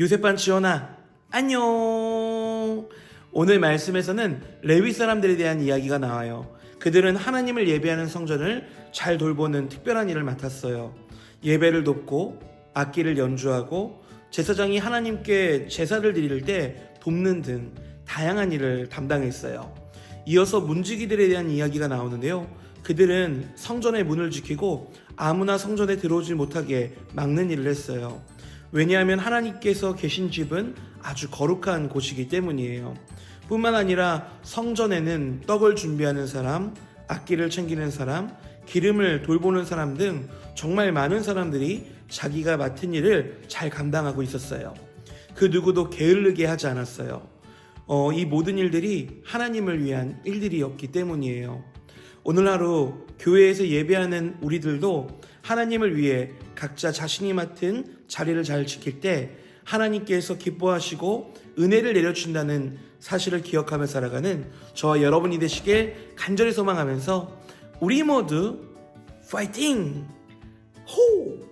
요셉반 지원아 안녕. 오늘 말씀에서는 레위 사람들에 대한 이야기가 나와요. 그들은 하나님을 예배하는 성전을 잘 돌보는 특별한 일을 맡았어요. 예배를 돕고 악기를 연주하고 제사장이 하나님께 제사를 드릴 때 돕는 등 다양한 일을 담당했어요. 이어서 문지기들에 대한 이야기가 나오는데요. 그들은 성전의 문을 지키고 아무나 성전에 들어오지 못하게 막는 일을 했어요 왜냐하면 하나님께서 계신 집은 아주 거룩한 곳이기 때문이에요. 뿐만 아니라 성전에는 떡을 준비하는 사람, 악기를 챙기는 사람, 기름을 돌보는 사람 등 정말 많은 사람들이 자기가 맡은 일을 잘 감당하고 있었어요. 그 누구도 게을르게 하지 않았어요. 어, 이 모든 일들이 하나님을 위한 일들이었기 때문이에요. 오늘 하루 교회에서 예배하는 우리들도 하나님을 위해 각자 자신이 맡은 자리를 잘 지킬 때 하나님께서 기뻐하시고 은혜를 내려준다는 사실을 기억하며 살아가는 저와 여러분이 되시길 간절히 소망하면서 우리 모두 파이팅! 호!